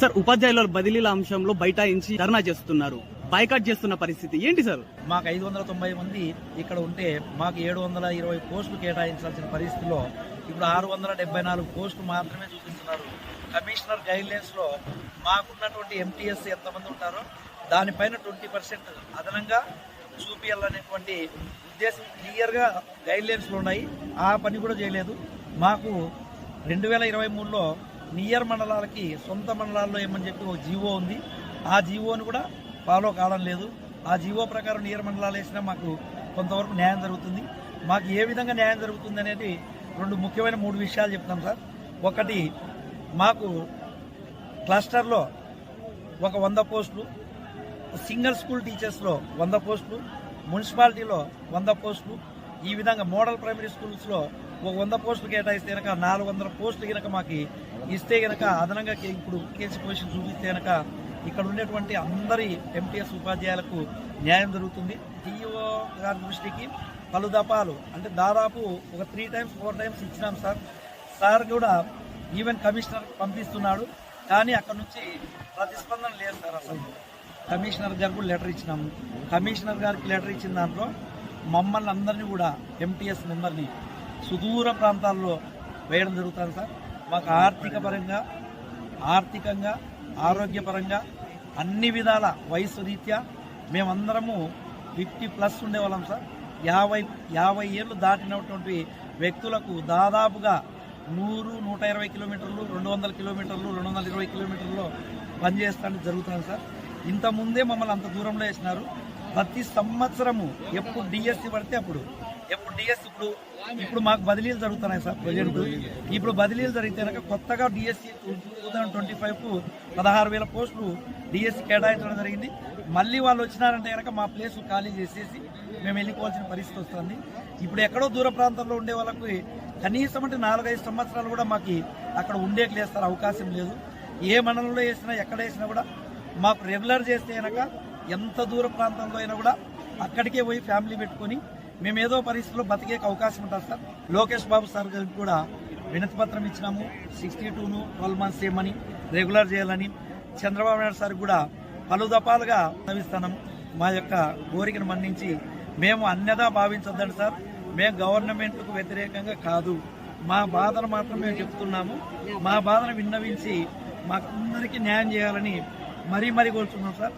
Sir ఉపాధ్యాయుల బదిలీల అంశంలో బైఠాయించి ధర్నా చేస్తున్నారు. బైకాట్ చేస్తున్న పరిస్థితి ఏంటి సార్? మాకు ఐదు వందల తొంభై మంది ఇక్కడ ఉంటే మాకు ఏడు వందల ఇరవై పోస్టులు కేటాయించాల్సిన పరిస్థితిలో ఇప్పుడు ఆరు వందల డెబ్బై నాలుగు పోస్టులు మాత్రమే చూపిస్తున్నారు. కమిషనర్ గైడ్లైన్స్లో మాకున్నటువంటి ఎంటీఎస్ ఎంతమంది ఉంటారో దానిపైన ట్వంటీ పర్సెంట్ అదనంగా చూపించాలనేటువంటి ఉద్దేశం క్లియర్గా గైడ్లైన్స్లో ఉన్నాయి. ఆ పని కూడా చేయలేదు. మాకు రెండు వేల ఇరవై మూడులో నియర్ మండలాలకి సొంత మండలాల్లో ఏమని చెప్పి ఒక జీవో ఉంది. ఆ జీవోని కూడా ఫాలో కావడం లేదు. ఆ జీవో ప్రకారం నియర్ మండలాలు వేసినా మాకు కొంతవరకు న్యాయం జరుగుతుంది. మాకు ఏ విధంగా న్యాయం జరుగుతుంది అనేది రెండు ముఖ్యమైన మూడు విషయాలు చెప్తాం సార్. ఒకటి మాకు క్లస్టర్లో ఒక వంద పోస్టులు సింగిల్ స్కూల్ టీచర్స్లో వంద పోస్టులు మున్సిపాలిటీలో వంద పోస్టులు ఈ విధంగా మోడల్ ప్రైమరీ స్కూల్స్లో ఒక వంద పోస్టులు కేటాయిస్తే కనుక నాలుగు వందల పోస్టులు కనుక మాకు ఇస్తే కనుక అదనంగా ఇప్పుడు కేసీ పొజిషన్ చూపిస్తే కనుక ఇక్కడ ఉండేటువంటి అందరి ఎంటీఎస్ ఉపాధ్యాయులకు న్యాయం జరుగుతుంది. టీఓ గారి దృష్టికి పలు దపాలు అంటే దాదాపు ఒక త్రీ టైమ్స్ ఫోర్ టైమ్స్ ఇచ్చినాం సార్. సార్ కూడా ఈవెన్ కమిషనర్ పంపిస్తున్నాడు కానీ అక్కడ నుంచి ప్రతిస్పందన లేదు సార్ అసలు. కమిషనర్ గారికి కూడా లెటర్ ఇచ్చినాము కమిషనర్ గారికి లెటర్ ఇచ్చిన దాంట్లో మమ్మల్ని అందరినీ కూడా ఎంటీఎస్ మెంబర్ని సుదూర ప్రాంతాల్లో వేయడం జరుగుతుంది సార్. మాకు ఆర్థిక పరంగా ఆర్థికంగా ఆరోగ్యపరంగా అన్ని విధాల వయసు రీత్యా మేమందరము ఫిఫ్టీ ప్లస్ ఉండేవాళ్ళం సార్. యాభై యాభై ఏళ్ళు దాటినటువంటి వ్యక్తులకు దాదాపుగా నూరు నూట ఇరవై కిలోమీటర్లు రెండు వందల కిలోమీటర్లు రెండు వందల ఇరవై కిలోమీటర్లు పనిచేస్తానికి జరుగుతుంది సార్. ఇంతకుముందే మమ్మల్ని అంత దూరంలో వేసినారు. ప్రతి సంవత్సరము ఎప్పుడు డిఎస్సి పడితే అప్పుడు. ఎప్పుడు డిఎస్సి ఇప్పుడు ఇప్పుడు మాకు బదిలీలు జరుగుతున్నాయి సార్ ప్రజెంట్ ఇప్పుడు బదిలీలు జరిగితే కనుక కొత్తగా డిఎస్సి టూ థౌసండ్ ట్వంటీ ఫైవ్కు పదహారు వేల పోస్టులు డిఎస్సి కేటాయించడం జరిగింది. మళ్ళీ వాళ్ళు వచ్చినారంటే కనుక మా ప్లేస్ ఖాళీ చేసేసి మేము వెళ్ళిపోవాల్సిన పరిస్థితి వస్తుంది. ఇప్పుడు ఎక్కడో దూర ప్రాంతంలో ఉండే వాళ్ళకి కనీసం అంటే నాలుగైదు సంవత్సరాలు కూడా మాకు అక్కడ ఉండేకి లేదు సార్ అవకాశం లేదు. ఏ మండలంలో వేసినా ఎక్కడ వేసినా కూడా మాకు రెగ్యులర్ చేస్తే కనుక ఎంత దూర ప్రాంతంలో అయినా కూడా అక్కడికే పోయి ఫ్యామిలీ పెట్టుకొని మేము ఏదో బతికే అవకాశం ఉంటుంది సార్. లోకేష్ బాబు సార్ గారికి కూడా వినతి పత్రం ఇచ్చినాము. సిక్స్టీ టూను ట్వెల్వ్ మంత్స్ చేయమని రెగ్యులర్ చేయాలని. చంద్రబాబు నాయుడు సార్ కూడా పలు దఫాలుగా నవిస్తున్నాం మా యొక్క కోరికను మన్నించి మేము అన్యదా భావించొద్దండి సార్. మేము గవర్నమెంట్కు వ్యతిరేకంగా కాదు. మా బాధను మాత్రం మేము చెప్తున్నాము. మా బాధను విన్నవించి మాకందరికీ న్యాయం చేయాలని మరీ మరీ కోరుతున్నాం సార్.